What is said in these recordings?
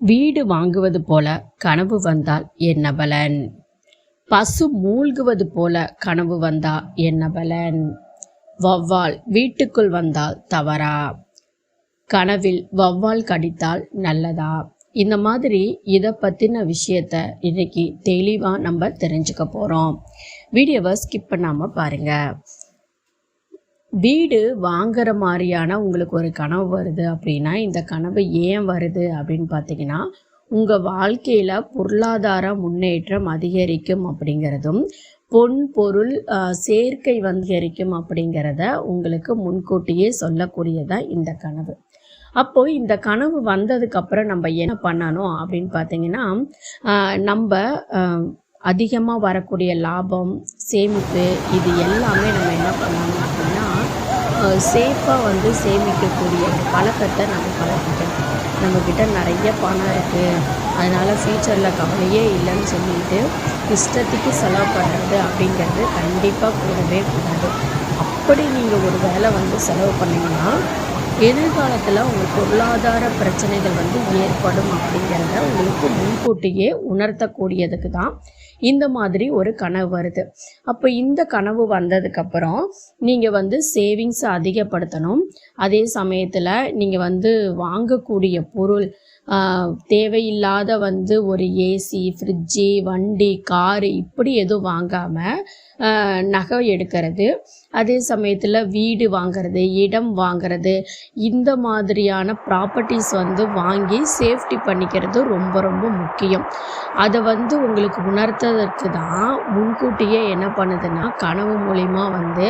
வீடு வாங்குவது போல கனவு வந்தால் என்ன பலன்? பசு மூழ்குவது போல கனவு வந்தா என்ன பலன்? வௌவால் வீட்டுக்குள் வந்தால் தவறா? கனவில் வௌவால் கடித்தால் நல்லதா? இந்த மாதிரி இதை பற்றின விஷயத்த இன்னைக்கு தெளிவாக நம்ம தெரிஞ்சுக்க போகிறோம் வீடியோவை ஸ்கிப் பண்ணாமல் பாருங்கள் வீடு வாங்குற மாதிரியான உங்களுக்கு ஒரு கனவு வருது அப்படின்னா இந்த கனவு ஏன் வருது அப்படின்னு பார்த்தீங்கன்னா உங்கள் வாழ்க்கையில் பொருளாதார முன்னேற்றம் அதிகரிக்கும் அப்படிங்கிறதும் பொன் பொருள் சேர்க்கை அதிகரிக்கும் அப்படிங்கிறத உங்களுக்கு முன்கூட்டியே சொல்லக்கூடியதான் இந்த கனவு. அப்போது இந்த கனவு வந்ததுக்கப்புறம் நம்ம என்ன பண்ணணும் அப்படின்னு பார்த்தீங்கன்னா நம்ம அதிகமாக வரக்கூடிய லாபம் சேமிப்பு இது எல்லாமே நம்ம என்ன பண்ணணும்? சேஃபாக வந்து சேமிக்கக்கூடிய ஒரு பழக்கத்தை நம்ம பழக்கிக்கணும். நம்மக்கிட்ட நிறைய பணம் இருக்குது அதனால் ஃப்யூச்சரில் கவலையே இல்லைன்னு சொல்லிட்டு இஷ்டத்துக்கு செலவு பண்ணுறது அப்படிங்கிறது கண்டிப்பாக கூடவே கூடாது. அப்படி நீங்கள் ஒரு வேலை வந்து செலவு பண்ணிங்கன்னா எதிர்காலத்தில் உங்கள் பொருளாதார பிரச்சனைகள் வந்து ஏற்படும் அப்படிங்கிறத உங்களுக்கு முன்கூட்டியே உணர்த்தக்கூடியதுக்கு தான் இந்த மாதிரி ஒரு கனவு வருது. அப்போ இந்த கனவு வந்ததுக்கப்புறம் நீங்கள் வந்து சேவிங்ஸை அதிகப்படுத்தணும். அதே சமயத்தில் நீங்கள் வந்து வாங்கக்கூடிய பொருள் தேவையில்லாத வந்து ஒரு ஏசி ஃப்ரிட்ஜு வண்டி காரு இப்படி எதுவும் வாங்காமல் நகை எடுக்கிறது. அதே சமயத்தில் வீடு வாங்கிறது இடம் வாங்கிறது இந்த மாதிரியான ப்ராப்பர்ட்டிஸ் வந்து வாங்கி சேஃப்டி பண்ணிக்கிறது ரொம்ப ரொம்ப முக்கியம். அதை வந்து உங்களுக்கு உணர்த்ததற்கு தான் முன்கூட்டியே என்ன பண்ணுதுன்னா கனவு மூலிமா வந்து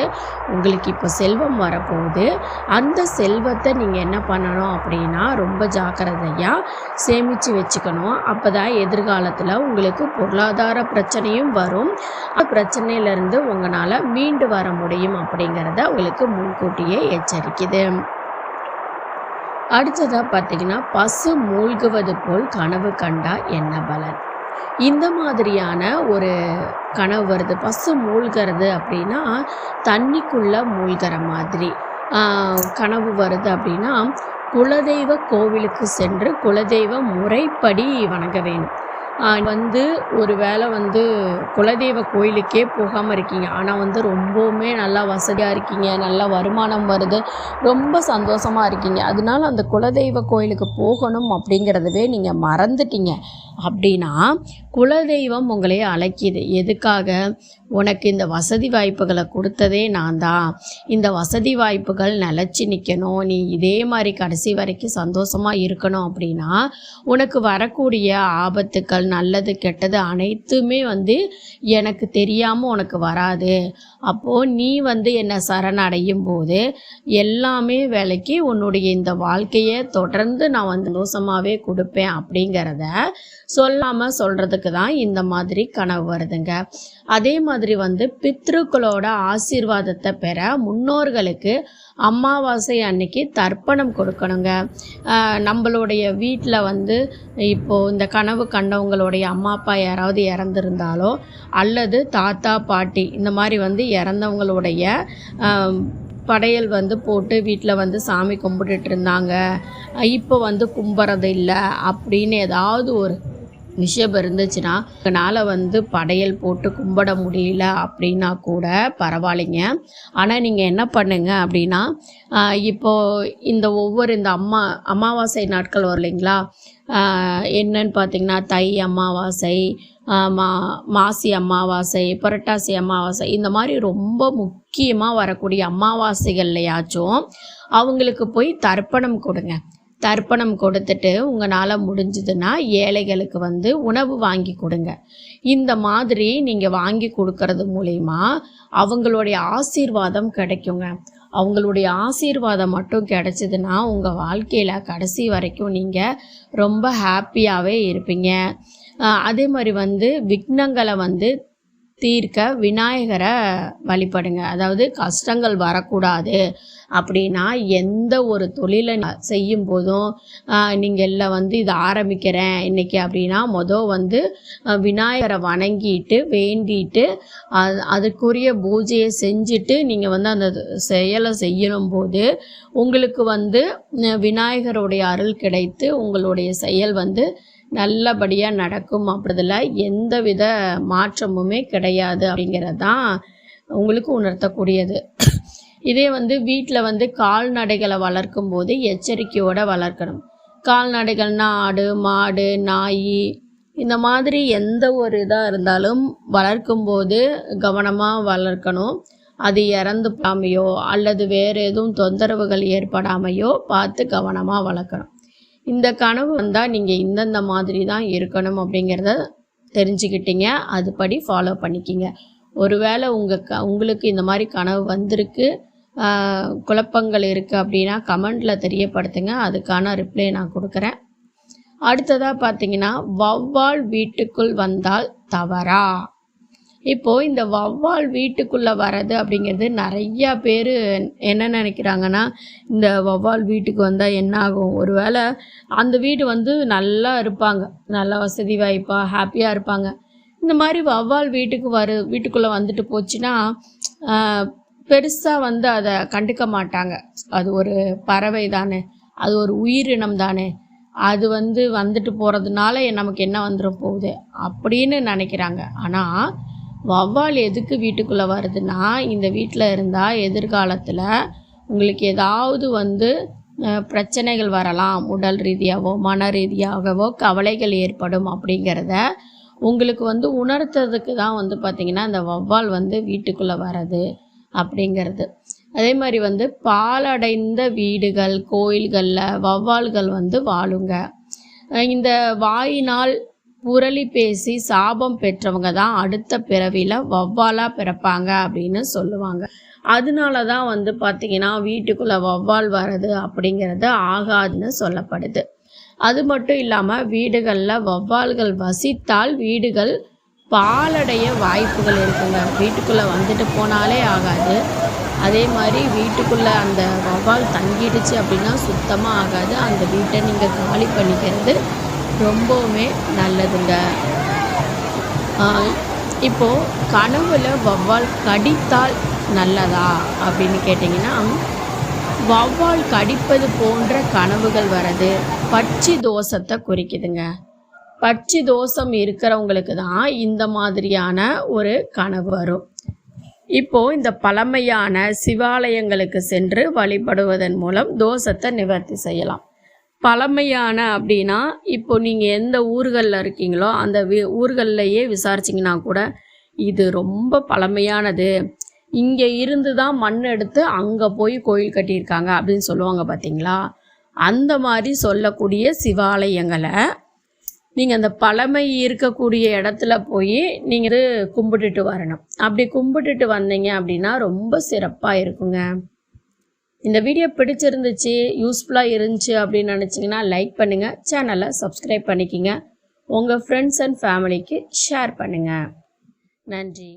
உங்களுக்கு இப்போ செல்வம் வரப்போகுது. அந்த செல்வத்தை நீங்கள் என்ன பண்ணணும் அப்படின்னா ரொம்ப ஜாக்கிரதையாக சேமித்து வச்சுக்கணும். அப்போ தான் எதிர்காலத்தில் உங்களுக்கு பொருளாதார பிரச்சனையும் வரும். பிரச்சனையிலேருந்து உங்களால் மீண்டு வர முடியும். அப்படிங்கிறத உங்களுக்கு முன்கூட்டியே எச்சரிக்குது. அடுத்ததாக பார்த்தீங்கன்னா பசு மூழ்குவது போல் கனவு கண்டா என்ன பலன்? இந்த மாதிரியான ஒரு கனவு வருது. பசு மூழ்கிறது அப்படின்னா தண்ணிக்குள்ளே மூழ்கிற மாதிரி கனவு வருது அப்படின்னா குலதெய்வ கோவிலுக்கு சென்று குலதெய்வ முறைப்படி வணங்க வேணும். வந்து ஒரு வேளை வந்து குலதெய்வ கோயிலுக்கே போகாமல் இருக்கீங்க. ஆனால் வந்து ரொம்பவுமே நல்லா வசதியாக இருக்கீங்க. நல்லா வருமானம் வருது. ரொம்ப சந்தோஷமாக இருக்கீங்க. அதனால அந்த குலதெய்வ கோயிலுக்கு போகணும் அப்படிங்கிறதவே நீங்கள் மறந்துட்டீங்க. அப்படின்னா குலதெய்வம் உங்களை அழைக்கிது. எதுக்காக? உனக்கு இந்த வசதி வாய்ப்புகளை கொடுத்ததே நான் தான். இந்த வசதி வாய்ப்புகள் நிலச்சி நிற்கணும் நீ இதே மாதிரி கடைசி வரைக்கும் சந்தோஷமாக இருக்கணும் அப்படின்னா உனக்கு வரக்கூடிய ஆபத்துக்கள் நல்லது கெட்டது அனைத்துமே வந்து எனக்கு தெரியாமல் உனக்கு வராது. அப்போது நீ வந்து என்னை சரணடையும் போது எல்லாமே வேலைக்கு உன்னுடைய இந்த வாழ்க்கையை தொடர்ந்து நான் வந்து சந்தோஷமாகவே கொடுப்பேன் அப்படிங்கிறத சொல்லாமல் சொல்கிறதுக்கு தான் இந்த மாதிரி கனவு வருதுங்க. அதே மாதிரி வந்து பித்ருக்களோட ஆசீர்வாதத்தை பெற முன்னோர்களுக்கு அமாவாசை அன்னைக்கு தர்ப்பணம் கொடுக்கணுங்க. நம்மளுடைய வீட்டில் வந்து இப்போது இந்த கனவு கண்டவங்களுடைய அம்மா அப்பா யாராவது இறந்துருந்தாலோ அல்லது தாத்தா பாட்டி இந்த மாதிரி வந்து இறந்தவங்களுடைய படையல் வந்து போட்டு வீட்டில் வந்து சாமி கும்பிட்டுட்டு இருந்தாங்க. இப்போ வந்து கும்புறது இல்லை. அப்படின்னு ஏதாவது ஒரு விஷயம் இருந்துச்சுன்னா அதனால் வந்து படையல் போட்டு கும்பிட முடியல அப்படின்னா கூட பரவாயில்லைங்க. ஆனால் நீங்கள் என்ன பண்ணுங்க அப்படின்னா இப்போது இந்த ஒவ்வொரு இந்த அம்மா அமாவாசை நாட்கள் வரும் இல்லைங்களா? என்னன்னு பார்த்தீங்கன்னா தை அமாவாசை மா மாசி அமாவாசை புரட்டாசி அமாவாசை இந்த மாதிரி ரொம்ப முக்கியமாக வரக்கூடிய அமாவாசைகள்லையாச்சும் அவங்களுக்கு போய் தர்ப்பணம் கொடுங்க. தர்ப்பணம் கொடுத்துட்டு உங்களால் முடிஞ்சதுன்னா ஏழைகளுக்கு வந்து உணவு வாங்கி கொடுங்க. இந்த மாதிரி நீங்கள் வாங்கி கொடுக்கறது மூலிமா அவங்களுடைய ஆசீர்வாதம் கிடைக்குங்க. அவங்களுடைய ஆசீர்வாதம் மட்டும் கிடைச்சதுன்னா உங்கள் வாழ்க்கையில் கடைசி வரைக்கும் நீங்கள் ரொம்ப ஹாப்பியாகவே இருப்பீங்க. அதே மாதிரி வந்து விக்னங்களை வந்து தீர்க்க விநாயகரை வழிபடுங்க. அதாவது கஷ்டங்கள் வரக்கூடாது. அப்படின்னா எந்த ஒரு தொழிலை செய்யும் போதும் நீங்கள் எல்லாம் வந்து இதை ஆரம்பிக்கிறேன். இன்னைக்கு அப்படின்னா மொதல் வந்து விநாயகரை வணங்கிட்டு வேண்டிட்டு அது அதுக்குரிய பூஜையை செஞ்சுட்டு நீங்கள் வந்து அந்த செயலை செய்யணும் போது உங்களுக்கு வந்து விநாயகருடைய அருள் கிடைத்து உங்களுடைய செயல் வந்து நல்லபடியாக நடக்கும். அப்படிதில் எந்த வித மாற்றமுமே கிடையாது அப்படிங்கிறது தான் உங்களுக்கு உணர்த்தக்கூடியது. இதே வந்து வீட்டில் வந்து கால்நடைகளை வளர்க்கும் போது எச்சரிக்கையோடு வளர்க்கணும். கால்நடைகள்னா ஆடு மாடு நாய் இந்த மாதிரி எந்த ஒரு இதாக இருந்தாலும் வளர்க்கும் போது கவனமாக வளர்க்கணும். அது இறந்து போகாமையோ அல்லது வேறு எதுவும் தொந்தரவுகள் ஏற்படாமையோ பார்த்து கவனமாக வளர்க்கணும். இந்த கனவு வந்தால் நீங்கள் இந்தந்த மாதிரி தான் இருக்கணும் அப்படிங்கிறத தெரிஞ்சுக்கிட்டீங்க. அதுபடி ஃபாலோ பண்ணிக்கிங்க. ஒருவேளை உங்கள் க உங்களுக்கு இந்த மாதிரி கனவு வந்திருக்கு. குழப்பங்கள் இருக்குது அப்படின்னா கமெண்டில் தெரியப்படுத்துங்க. அதுக்கான ரிப்ளை நான் கொடுக்குறேன். அடுத்ததாக பார்த்தீங்கன்னா வௌவால் வீட்டுக்குள் வந்தால் தவறா? இப்போது இந்த வௌவால் வீட்டுக்குள்ளே வர்றது அப்படிங்கிறது நிறையா பேர் என்ன நினைக்கிறாங்கன்னா இந்த வௌவால் வீட்டுக்கு வந்தால் என்ன ஆகும்? ஒருவேளை அந்த வீடு வந்து நல்லா இருப்பாங்க. நல்ல வசதி வாய்ப்பாக ஹாப்பியாக இருப்பாங்க. இந்த மாதிரி வௌவால் வீட்டுக்கு வரு வீட்டுக்குள்ளே வந்துட்டு போச்சுன்னா பெருசாக வந்து அதை கண்டுக்க மாட்டாங்க. அது ஒரு பறவை தானே. அது ஒரு உயிரினம் தானே. அது வந்து வந்துட்டு போகிறதுனால நமக்கு என்ன வந்துடும் போகுது அப்படின்னு நினைக்கிறாங்க. ஆனால் வௌவால் எதுக்கு வீட்டுக்குள்ளே வருதுன்னா இந்த வீட்டில் இருந்தால் எதிர்காலத்தில் உங்களுக்கு ஏதாவது வந்து பிரச்சனைகள் வரலாம். உடல் ரீதியாகவோ மன ரீதியாகவோ கவலைகள் ஏற்படும் அப்படிங்கிறத உங்களுக்கு வந்து உணர்த்துறதுக்கு தான் வந்து பார்த்திங்கன்னா இந்த வௌவால் வந்து வீட்டுக்குள்ளே வர்றது. அப்படிங்கிறது. அதே மாதிரி வந்து பாலடைந்த வீடுகள் கோயில்களில் வௌவால்கள் வந்து வாழுங்க. இந்த வாயினால் புரளி பேசி சாபம் பெற்றவங்க தான் அடுத்த பிறவியில் வௌவாலாக பிறப்பாங்க அப்படின்னு சொல்லுவாங்க. அதனால தான் வந்து பார்த்திங்கன்னா வீட்டுக்குள்ளே வௌவால் வர்றது அப்படிங்கிறது ஆகாதுன்னு சொல்லப்படுது. அது மட்டும் இல்லாமல் வீடுகளில் வௌவால்கள் வசித்தால் வீடுகள் பாலடைய வாய்ப்புகள் இருக்குங்க. வீட்டுக்குள்ளே வந்துட்டு போனாலே ஆகாது. அதே மாதிரி வீட்டுக்குள்ளே அந்த வௌவால் தங்கிடுச்சு அப்படின்னா சுத்தமாக ஆகாது. அந்த வீட்டை நீங்கள் காலி பண்ணிக்கிறது ரொம்பவுமே நல்லதுங்க. இப்போது இப்போ கனவுல வௌவால் கடித்தால் நல்லதா அப்படின்னு கேட்டிங்கன்னா வௌவால் கடிப்பது போன்ற கனவுகள் வர்றது பட்சி தோஷத்தை குறிக்குதுங்க. பட்சி தோஷம் இருக்கிறவங்களுக்கு தான் இந்த மாதிரியான ஒரு கனவு வரும். இப்போ இந்த பழமையான சிவாலயங்களுக்கு சென்று வழிபடுவதன் மூலம் தோஷத்தை நிவர்த்தி செய்யலாம். பழமையான அப்படின்னா இப்போ நீங்கள் எந்த ஊர்களில் இருக்கீங்களோ அந்த வி- ஊர்கள்லையே விசாரிச்சிங்கன்னா கூட இது ரொம்ப பழமையானது. இங்கே இருந்து தான் மண் எடுத்து அங்கே போய் கோயில் கட்டியிருக்காங்க அப்படின்னு சொல்லுவாங்க பார்த்தீங்களா அந்த மாதிரி சொல்லக்கூடிய சிவாலயங்களை நீங்கள் அந்த பழமை இருக்கக்கூடிய இடத்துல போய் நீங்கள் இது கும்பிட்டுட்டு வரணும். அப்படி கும்பிட்டுட்டு வந்தீங்க அப்படின்னா ரொம்ப சிறப்பாக இருக்குங்க. இந்த வீடியோ பிடிச்சிருந்துச்சு யூஸ்ஃபுல்லாக இருந்துச்சு அப்படின்னு நினச்சிங்கன்னா லைக் பண்ணுங்கள் சேனலை சப்ஸ்கிரைப் பண்ணிக்கிங்க. உங்கள் ஃப்ரெண்ட்ஸ் அண்ட் ஃபேமிலிக்கு ஷேர் பண்ணுங்கள் நன்றி.